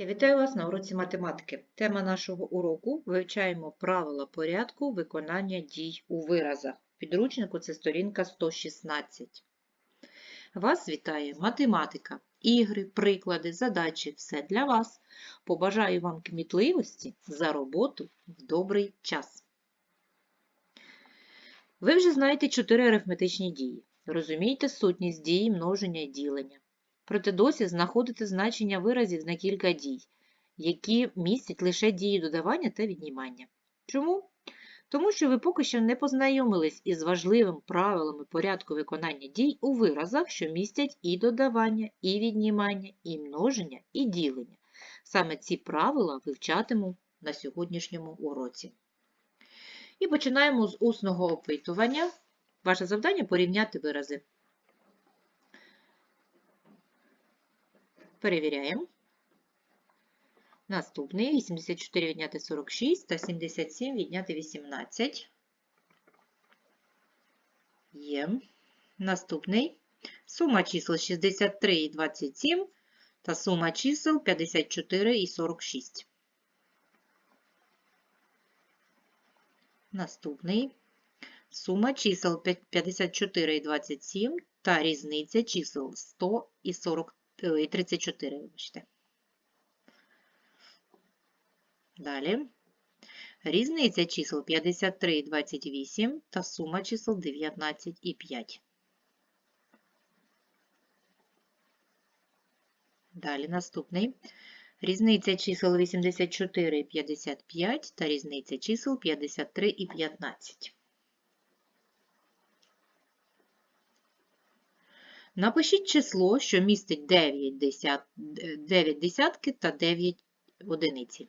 Я вітаю вас на уроці математики. Тема нашого уроку вивчаємо правила порядку виконання дій у виразах. Підручнику це сторінка 116. Вас вітає математика, ігри, приклади, задачі все для вас. Побажаю вам кмітливості за роботу в добрий час. Ви вже знаєте чотири арифметичні дії. Розумієте сутність дії, множення і ділення. Проте досі знаходите значення виразів на кілька дій, які містять лише дії додавання та віднімання. Чому? Тому що ви поки що не познайомились із важливим правилами порядку виконання дій у виразах, що містять і додавання, і віднімання, і множення, і ділення. Саме ці правила вивчатиму на сьогоднішньому уроці. І починаємо з усного опитування. Ваше завдання порівняти вирази. Перевіряємо. Наступний 84 відняти 46 та 77 відняти 18. Є. Наступний. Сума чисел 63 і 27 та сума чисел 54 і 46. Наступний. Сума чисел 54 і 27 та різниця чисел 100 і 40 і 34, вибачте. Далі. Різниця чисел 53 і 28 та сума чисел 19 і 5. Далі наступний. Різниця чисел 84 і 55 та різниця чисел 53 і 15. Напишіть число, що містить 9, десят... 9 десятки та 9 одиниці.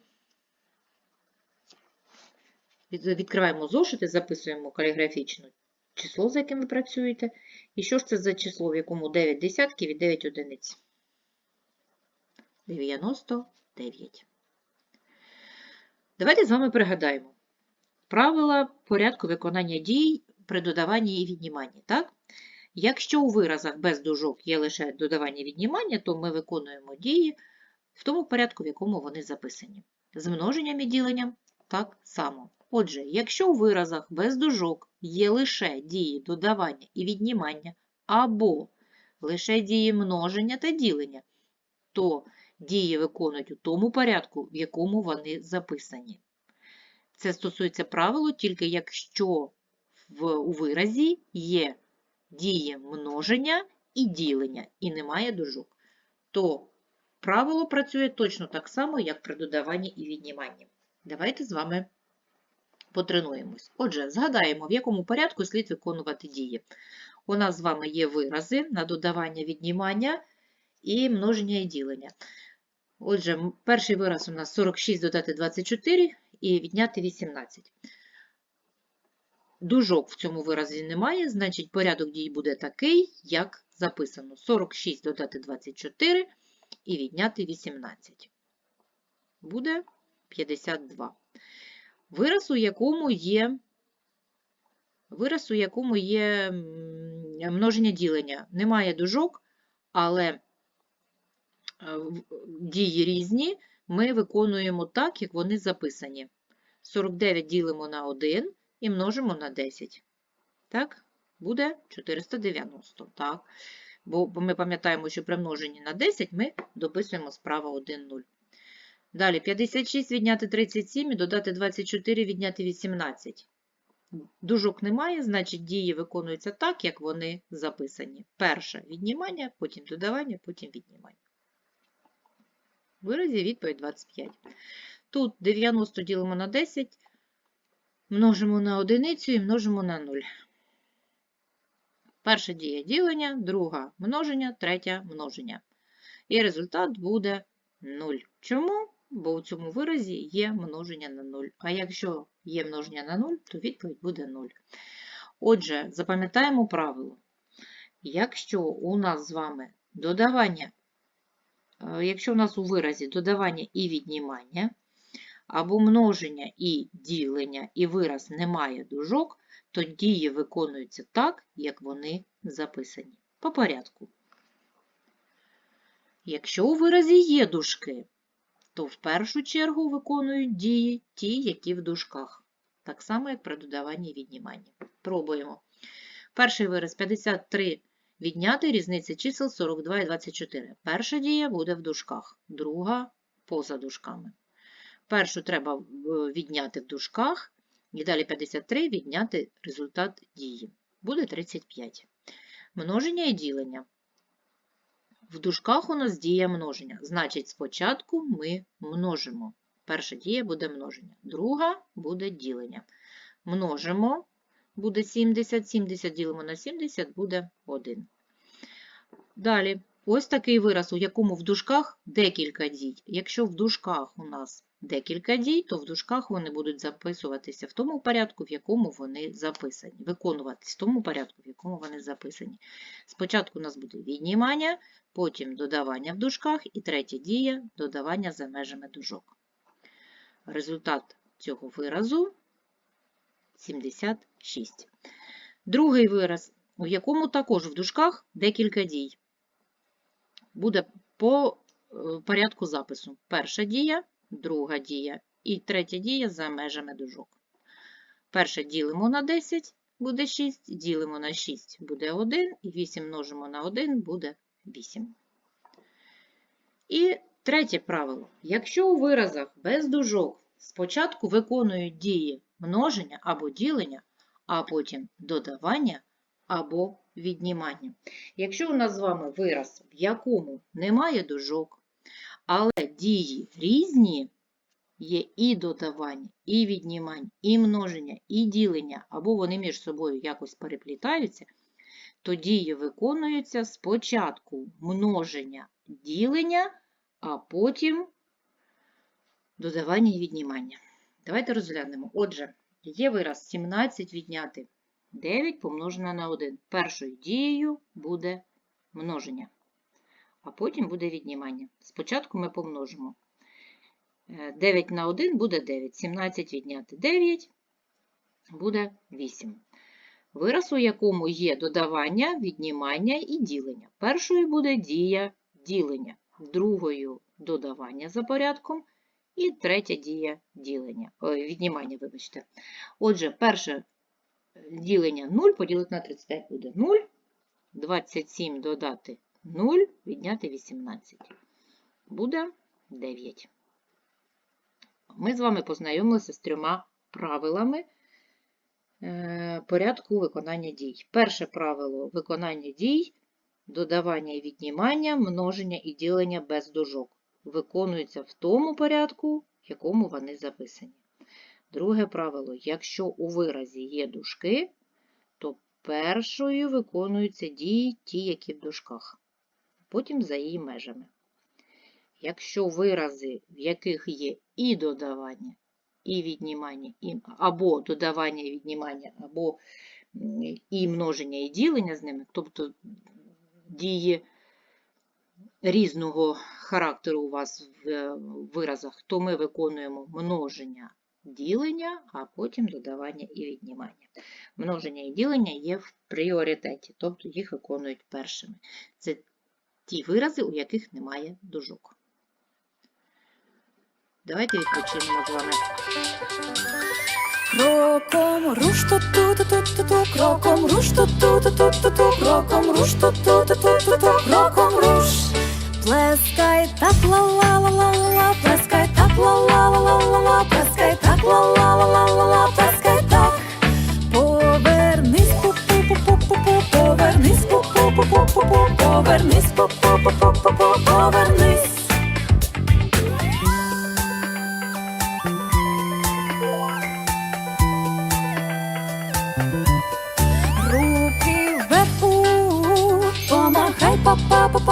Відкриваємо зошити, записуємо каліграфічно число, за яким ви працюєте. І що ж це за число, в якому 9 десятків і 9 одиниць? 99. Давайте з вами пригадаємо правила порядку виконання дій при додаванні і відніманні. Так? Якщо у виразах без дужок є лише додавання віднімання, то ми виконуємо дії в тому порядку, в якому вони записані. З множенням і діленням так само. Отже, якщо у виразах без дужок є лише дії додавання і віднімання, або лише дії множення та ділення, то дії виконують у тому порядку, в якому вони записані. Це стосується правилу тільки якщо в, у виразі є діє множення і ділення, і немає дужок, то правило працює точно так само, як при додаванні і відніманні. Давайте з вами потренуємось. Отже, згадаємо, в якому порядку слід виконувати дії. У нас з вами є вирази на додавання віднімання і множення і ділення. Отже, перший вираз у нас 46 додати 24 і відняти 18. Дужок в цьому виразі немає, значить порядок дій буде такий, як записано. 46 додати 24 і відняти 18. Буде 52. Вираз, у якому є вираз, у якому є множення ділення. Немає дужок, але дії різні ми виконуємо так, як вони записані. 49 ділимо на 1 і множимо на 10. Так, буде 490. Так. Бо ми пам'ятаємо, що при множенні на 10 ми дописуємо справа 1, 0. Далі 56 відняти 37 і додати 24 відняти 18. Дужок немає, значить дії виконуються так, як вони записані. Перше віднімання, потім додавання, потім віднімання. Виразі відповідь 25. Тут 90 ділимо на 10, множимо на одиницю і множимо на 0. Перша дія ділення, друга множення, третя множення. І результат буде 0. Чому? Бо у цьому виразі є множення на 0. А якщо є множення на 0, то відповідь буде 0. Отже, запам'ятаємо правило. Якщо у нас з вами додавання, е, якщо у нас у виразі додавання і віднімання, або множення і ділення, і вираз не має дужок, то дії виконуються так, як вони записані. По порядку. Якщо у виразі є дужки, то в першу чергу виконують дії ті, які в дужках. Так само, як при додаванні і відніманні. Пробуємо. Перший вираз 53 відняти різниця чисел 42 і 24. Перша дія буде в дужках, друга поза дужками. Першу треба е, відняти в дужках, і далі 53 відняти результат дії. Буде 35. Множення і ділення. В дужках у нас дія множення. Значить, спочатку ми множимо. Перша дія буде множення, друга буде ділення. Множимо, буде 70, 70 ділимо на 70, буде 1. Далі, ось такий вираз, у якому в дужках декілька дій. Якщо в дужках у нас декілька дій, то в дужках вони будуть записуватися в тому порядку, в якому вони записані. Виконуватись в тому порядку, в якому вони записані. Спочатку у нас буде віднімання, потім додавання в дужках і третя дія додавання за межами дужок. Результат цього виразу 76. Другий вираз, у якому також в дужках декілька дій. Буде по е, порядку запису. Перша дія, друга дія і третя дія за межами дужок. Перше ділимо на 10, буде 6, ділимо на 6, буде 1, і 8 множимо на 1, буде 8. І третє правило. Якщо у виразах без дужок спочатку виконують дії множення або ділення, а потім додавання або віднімання. Якщо у нас з вами вираз, в якому немає дужок, але дії різні, є і додавання, і віднімання, і множення, і ділення, або вони між собою якось переплітаються, то дії виконуються спочатку множення ділення, а потім додавання і віднімання. Давайте розглянемо. Отже, є вираз 17 відняти 9 помножено на 1. Першою дією буде множення, а потім буде віднімання. Спочатку ми помножимо. 9 на 1 буде 9. 17 відняти 9 буде 8. Вираз, у якому є додавання, віднімання і ділення. Першою буде дія ділення, другою додавання за порядком, і третя дія ділення, ой, віднімання, вибачте. Отже, перше ділення 0 поділити на 35 буде 0, 27 додати 0, відняти 18. Буде 9. Ми з вами познайомилися з трьома правилами е, порядку виконання дій. Перше правило виконання дій, додавання і віднімання, множення і ділення без дужок. Виконується в тому порядку, в якому вони записані. Друге правило: якщо у виразі є дужки, то першою виконуються дії ті, які в дужках, потім за її межами. Якщо вирази, в яких є і додавання, і віднімання, і, або додавання і віднімання, або і множення, і ділення з ними, тобто дії різного характеру у вас в виразах, то ми виконуємо множення ділення, а потім додавання і віднімання. Множення і ділення є в пріоритеті, тобто їх виконують першими. Це ті вирази, у яких немає дужок. Давайте відпочинемо з вами. Кроком руш ту ту ту ту ту кроком руш ту ту ту ту ту кроком руш ту ту ту ту ту кроком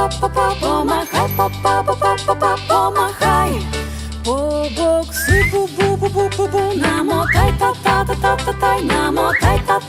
па-па, па-па, па-па, помахай, па-па, па-па, па-па, помахай. Побокси, бу-бу-бу-бу-бу-бу, намотай, та-та-та-та-та-тай, намотай, та-та-та-та-та-тай,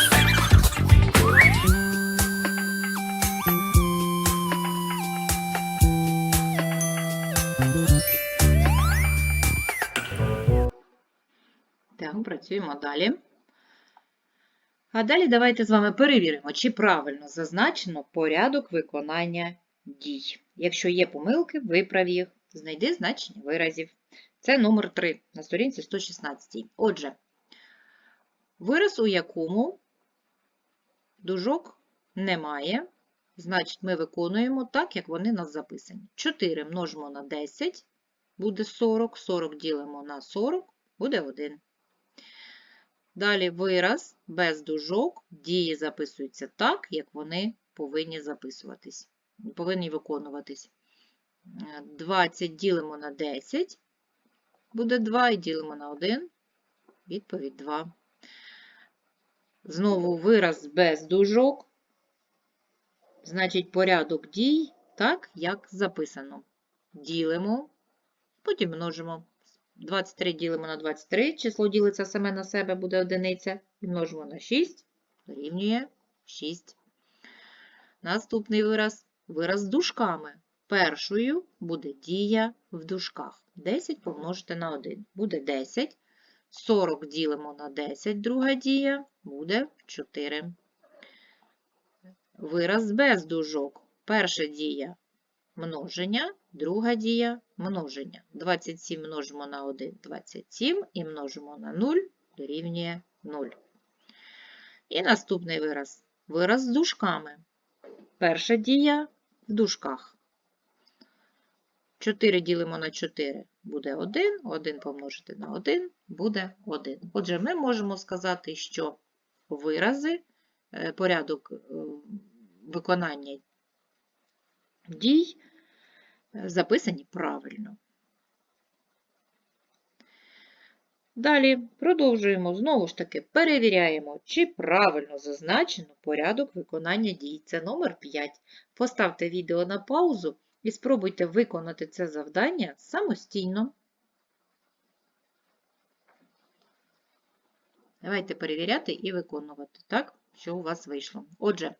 Так, працюємо далі. А далі давайте з вами перевіримо, чи правильно зазначено порядок виконання дій. Якщо є помилки, виправ їх. Знайди значення виразів. Це номер 3 на сторінці 116. Отже, вираз, у якому дужок немає, значить ми виконуємо так, як вони нас записані. 4 множимо на 10, буде 40, 40 ділимо на 40, буде 1. Далі вираз без дужок, дії записуються так, як вони повинні записуватись, повинні виконуватись. Е, 20 ділимо на 10, буде 2 і ділимо на 1, відповідь 2. Знову вираз без дужок, значить порядок дій так, як записано. Ділимо, потім множимо. 23 ділимо на 23, число ділиться саме на себе, буде одиниця. І множимо на 6, дорівнює 6. Наступний вираз. Вираз з дужками. Першою буде дія в дужках. 10 помножити на 1. Буде 10. 40 ділимо на 10, друга дія, буде 4. Вираз без дужок. Перша дія множення, друга дія множення. 27 множимо на 1 – 27 і множимо на 0 дорівнює 0. І наступний вираз. Вираз з дужками. Перша дія в дужках. 4 ділимо на 4 буде 1, 1 помножити на 1 буде 1. Отже, ми можемо сказати, що вирази, е, порядок е, виконання дій е, записані правильно. Далі продовжуємо знову ж таки перевіряємо, чи правильно зазначено порядок виконання дій. Це номер 5. Поставте відео на паузу і спробуйте виконати це завдання самостійно. Давайте перевіряти і виконувати, так, що у вас вийшло. Отже,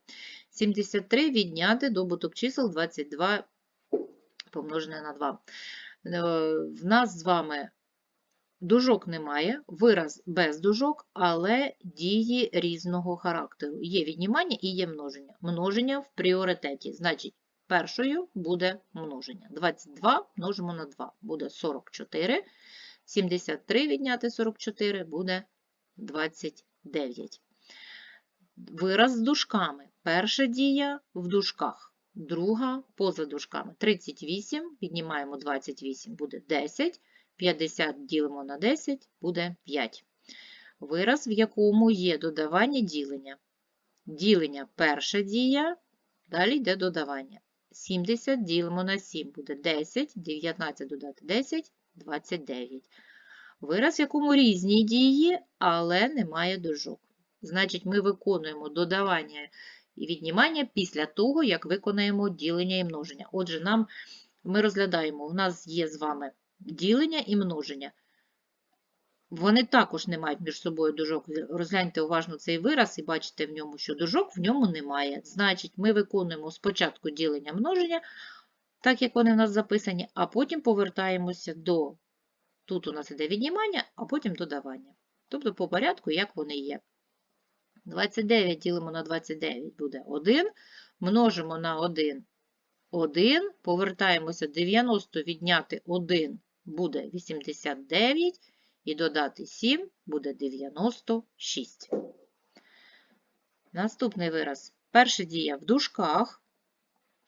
73 відняти добуток чисел 22 помножене на 2. Е, В нас з вами дужок немає, вираз без дужок, але дії різного характеру. Є віднімання і є множення. Множення в пріоритеті. Значить, першою буде множення. 22 множимо на 2 буде 44. 73 відняти 44 буде 29. Вираз з дужками. Перша дія в дужках, друга поза дужками. 38, віднімаємо 28, буде 10. 50 ділимо на 10, буде 5. Вираз, в якому є додавання ділення. Ділення перша дія, далі йде додавання. 70 ділимо на 7, буде 10, 19 додати 10, 29. Вираз, в якому різні дії, але немає дужок. Значить, ми виконуємо додавання і віднімання після того, як виконаємо ділення і множення. Отже, нам ми розглядаємо, у нас є з вами ділення і множення. Вони також не мають між собою дужок. Розгляньте уважно цей вираз і бачите в ньому, що дужок в ньому немає. Значить, ми виконуємо спочатку ділення множення, так як вони в нас записані, а потім повертаємося до, тут у нас іде віднімання, а потім додавання. Тобто по порядку, як вони є. 29 ділимо на 29 буде 1, множимо на 1 1, повертаємося 90 відняти 1 буде 89 і додати 7 буде 96. Наступний вираз. Перша дія в дужках.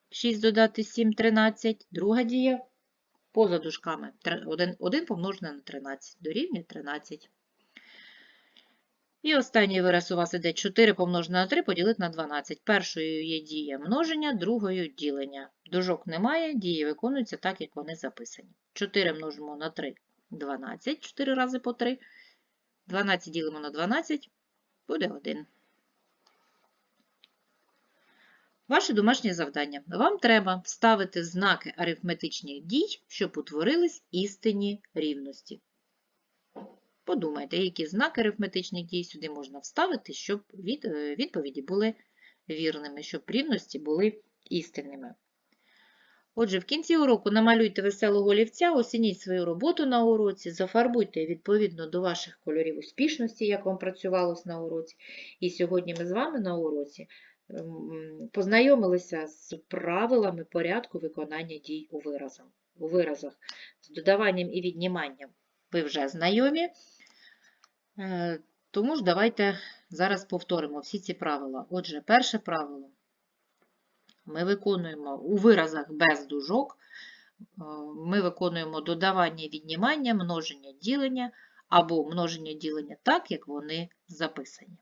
6 додати 7 13. Друга дія поза дужками. 1, 1 помножене на 13. Дорівнює 13. І останній вираз у вас іде 4 помножене на 3 поділити на 12. Першою є дія множення, другою ділення. Дужок немає, дії виконуються так, як вони записані. 4 множимо на 3 – 12, 4 рази по 3. 12 ділимо на 12, буде 1. Ваше домашнє завдання. Вам треба вставити знаки арифметичних дій, щоб утворились істинні рівності. Подумайте, які знаки арифметичних дій сюди можна вставити, щоб е, відповіді були вірними, щоб рівності були істинними. Отже, в кінці уроку намалюйте веселого олівця, оцініть свою роботу на уроці, зафарбуйте відповідно до ваших кольорів успішності, як вам працювалось на уроці. І сьогодні ми з вами на уроці ем, познайомилися з правилами порядку виконання дій. У виразах з додаванням і відніманням ви вже знайомі. Е, Тому ж давайте зараз повторимо всі ці правила. Отже, перше правило. Ми виконуємо у виразах без дужок. е, Ми виконуємо додавання віднімання, множення ділення або множення ділення так, як вони записані.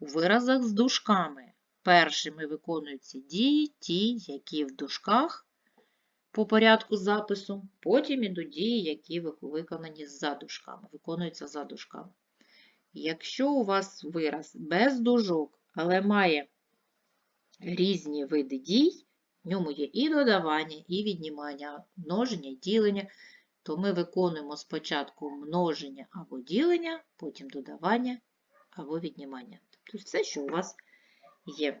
У виразах з дужками першими виконуються дії, ті, які в дужках по порядку запису, потім ідуть дії, які виконані за дужками, виконуються за. Якщо у вас вираз без дужок, але має різні види дій, в ньому є і додавання, і віднімання, множення, і ділення, то ми виконуємо спочатку множення або ділення, потім додавання або віднімання. Тобто все, що у вас є.